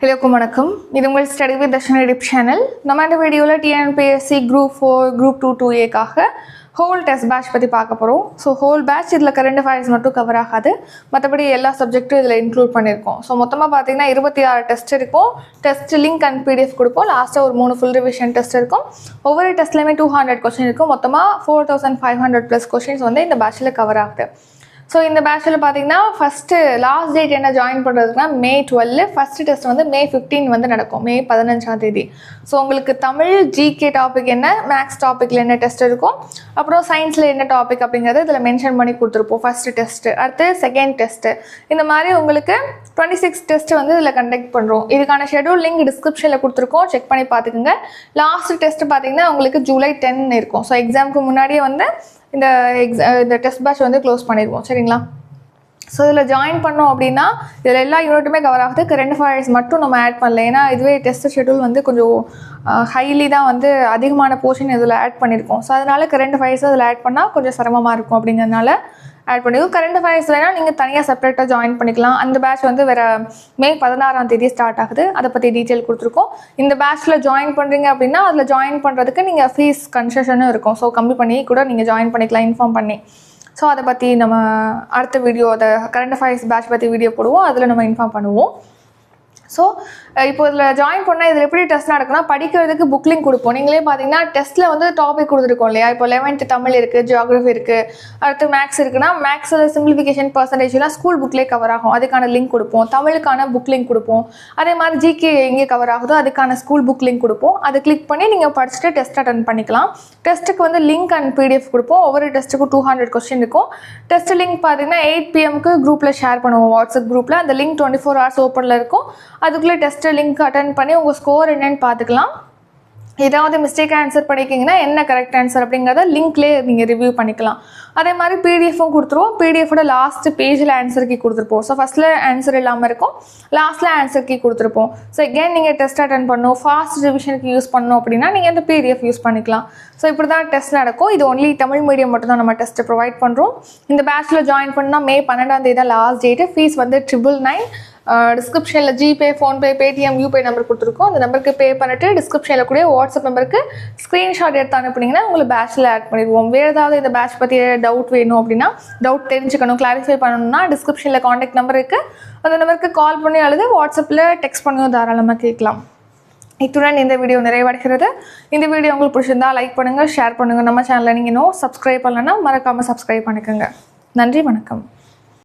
ஹலோக்கும் வணக்கம். இது உங்கள் ஸ்டடி வித் தர்ஷன் எடிப் சேனல் நம்ம இந்த வீடியோவில் TNPSC group four group two two ஏக்காக whole test batch பற்றி பார்க்க போகிறோம் ஸோ ஹோல் பேட்ச் இதில் கரண்ட் அஃபேர்ஸ் மட்டும் கவர் ஆகாது. மற்றபடி எல்லா சப்ஜெக்ட்டும் இதில் இன்க்ளூட் பண்ணியிருக்கோம். ஸோ மொத்தமாக பார்த்தீங்கன்னா இருபத்தி ஆறு டெஸ்ட் இருக்கும். டெஸ்ட் லிங்க் அண்ட் பிடிஎஃப் கொடுப்போம். லாஸ்ட்டாக ஒரு மூணு ஃபுல் ரிவிஷன் டெஸ்ட் இருக்கும். ஒவ்வொரு டெஸ்ட்லேயுமே டூ ஹண்ட்ரட் கொஸ்டின் இருக்கும். மொத்தமாக four thousand five hundred plus questions வந்து இந்த பேட்சில் கவர் ஆகுது. ஸோ இந்த பேச்சில் பார்த்தீங்கன்னா ஃபஸ்ட்டு லாஸ்ட் டேட் என்ன ஜாயின் பண்ணுறதுக்குனா மே டுவெல் ஃபஸ்ட்டு டெஸ்ட் வந்து மே ஃபிஃப்டீன் வந்து நடக்கும். மே பதினஞ்சாம் தேதி. ஸோ உங்களுக்கு தமிழ் ஜிகே டாபிக் என்ன மேக்ஸ் டாப்பிக்கில் என்ன டெஸ்ட் இருக்கும் அப்புறம் சயின்ஸில் என்ன டாபிக் அப்படிங்கிறத இதில் மென்ஷன் பண்ணி கொடுத்துருப்போம். ஃபஸ்ட்டு டெஸ்ட்டு அடுத்து செகண்ட் டெஸ்ட்டு இந்த மாதிரி உங்களுக்கு டுவெண்ட்டி சிக்ஸ் டெஸ்ட் வந்து இதில் கண்டக்ட் பண்ணுறோம் இதுக்கான ஷெடியூல் லிங்க் டிஸ்கிரிப்ஷனில் கொடுத்துருக்கோம். செக் பண்ணி பார்த்துக்குங்க. லாஸ்ட் டெஸ்ட் பார்த்தீங்கன்னா உங்களுக்கு ஜூலை டென் இருக்கும். ஸோ எக்ஸாமுக்கு முன்னாடியே வந்து இந்த எக்ஸா இந்த டெஸ்ட் பேட்ச் வந்து க்ளோஸ் பண்ணிடுவோம். சரிங்களா? ஸோ இதில் ஜாயின் பண்ணோம் அப்படின்னா இதில் எல்லா யூனிட்டுமே கவர் ஆகுது. கரண்ட் அஃபேர்ஸ் மட்டும் நம்ம ஆட் பண்ணல. ஏன்னா இதுவே டெஸ்ட் ஷெடியூல் வந்து கொஞ்சம் ஹைலி தான் வந்து அதிகமான போர்ஷன் இதில் ஆட் பண்ணியிருக்கோம் ஸோ அதனால கரண்ட் அஃபேர்ஸ் அதில் ஆட் பண்ணால் கொஞ்சம் சிரமமாக இருக்கும் அப்படிங்கிறதுனால ஆட் பண்ணிக்கும் கரண்ட் அஃபேர்ஸ் வேணால் நீங்கள் தனியாக செப்பரேட்டாக ஜாயின் பண்ணிக்கலாம். அந்த பேட்ச் வந்து வேறு மே பதினாறாம் தேதி ஸ்டார்ட் ஆகுது. அதை பற்றி டீட்டெயில் கொடுத்துருக்கோம். இந்த பேட்ச்சில் ஜாயின் பண்ணுறீங்க அப்படின்னா அதில் ஜாயின் பண்ணுறதுக்கு நீங்கள் ஃபீஸ் கன்செஷனும் இருக்கும். ஸோ கம்மி பண்ணி கூட நீங்கள் ஜாயின் பண்ணிக்கலாம் இன்ஃபார்ம் பண்ணி. ஸோ அதை பற்றி நம்ம அடுத்த வீடியோ அதை கரண்ட் அஃபேர்ஸ் பேட்ச் பற்றி வீடியோ போடுவோம். அதில் நம்ம இன்ஃபார்ம் பண்ணுவோம். ஸோ இப்போ இதில் ஜாயின் பண்ணால் இதில் எப்படி டெஸ்ட் நடக்கும்னா படிக்கிறதுக்கு புக் லிங்க் கொடுப்போம். நீங்களே பார்த்தீங்கன்னா டெஸ்ட்டில் வந்து டாபிக் கொடுத்துருக்கோம் இல்லையா? இப்போ லெவன்த்து தமிழ் இருக்குது ஜியாகிரஃபி இருக்குது அடுத்து மேக்ஸ் இருக்குன்னா மேக்ஸில் சிம்பிளிஃபிகேஷன் பர்சன்டேஜ்லாம் ஸ்கூல் புக்லேயே கவர் ஆகும். அதுக்கான லிங்க் கொடுப்போம். தமிழுக்கான புக் லிங்க் கொடுப்போம். அதே மாதிரி ஜிகே எங்கே கவர் ஆகுதோ அதுக்கான ஸ்கூல் புக் லிங்க் கொடுப்போம். அதை கிளிக் பண்ணி நீங்கள் படிச்சுட்டு டெஸ்ட் அட்டன் பண்ணிக்கலாம். டெஸ்ட்டுக்கு வந்து லிங்க் அண்ட் பிடிஎஃப் கொடுப்போம். ஒவ்வொரு டெஸ்ட்டுக்கும் டூ ஹண்ட்ரட் கொஸ்டின் இருக்கும். டெஸ்ட் லிங்க் பார்த்தீங்கன்னா எயிட் பிஎம்க்கு குரூப்பில் ஷேர் பண்ணுவோம். வாட்ஸ்அப் குரூப்பில் அந்த லிங்க் டுவெண்ட்டி ஃபோர் ஹவர்ஸ் ஓப்பனில் இருக்கும். அதுக்குள்ளே டெஸ்ட்டு லிங்க் அட்டன் பண்ணி உங்கள் ஸ்கோர் என்னன்னு பார்த்துக்கலாம். ஏதாவது மிஸ்டேக் ஆன்சர் பண்ணிக்கிங்கன்னா என்ன கரெக்ட் ஆன்சர் அப்படிங்கிறத லிங்க்லேயே நீங்கள் ரிவ்யூ பண்ணிக்கலாம். அதே மாதிரி பிடிஎஃப்பும் கொடுத்துருவோம். பிடிஎஃபோட லாஸ்ட் பேஜில் ஆன்சர் கீ கொடுத்துருப்போம். ஸோ ஃபஸ்ட்டில் ஆன்சர் இல்லாமல் இருக்கும். லாஸ்ட்டில் ஆன்சர் கீ கொடுத்துருப்போம். ஸோ எகேன் நீங்கள் டெஸ்ட் அட்டன் பண்ணணும். ஃபாஸ்ட் ரிவிஷனுக்கு யூஸ் பண்ணணும் அப்படின்னா நீங்கள் இந்த பிடிஎஃப் யூஸ் பண்ணிக்கலாம். ஸோ இப்படி தான் டெஸ்ட் நடக்கும். இது ஒன்லி தமிழ் மீடியம் மட்டும் தான் நம்ம டெஸ்ட்டு ப்ரொவைட் பண்ணுறோம் இந்த பேட்சில் ஜாயின் பண்ணால் மே பன்னெண்டாம் தேதி தான் லாஸ்ட் டேட்டு ஃபீஸ் வந்து ட்ரிபிள் நைன் டிஸ்கிரிப்ஷனில் ஜிபே ஃபோன்பே பேடிஎம் யூபே நம்பர் கொடுத்துருக்கோம். அந்த நம்பருக்கு பே பண்ணிட்டு டிஸ்கிரிப்ஷனில் கூட வாட்ஸ்அப் நம்பருக்கு ஸ்க்ரீன்ஷாட் எடுத்து அனுப்புனீங்கன்னா உங்களை பேட்சில் ஆட் பண்ணிடுவோம். வேறு ஏதாவது இந்த பேட்ச் பற்றி டவுட் வேணும் அப்படின்னா டவுட் தெரிஞ்சுக்கணும் கிளாரிஃபை பண்ணணும்னா டிஸ்கிரிப்ஷனில் காண்டாக்ட் நம்பர் இருக்குது அந்த நம்பருக்கு கால் பண்ணி அல்லது வாட்ஸ்அப்பில் டெக்ஸ்ட் பண்ணியும் தாராளமாக கேட்கலாம். இத்துடன் இந்த வீடியோ நிறைவடைகிறது. இந்த வீடியோ உங்களுக்கு பிடிச்சிருந்தா லைக் பண்ணுங்கள் ஷேர் பண்ணுங்கள் நம்ம சேனலில் நீங்கள் இன்னும் சப்ஸ்கிரைப் பண்ணலன்னா மறக்காமல் சப்ஸ்கிரைப் பண்ணிக்கோங்க. நன்றி வணக்கம்.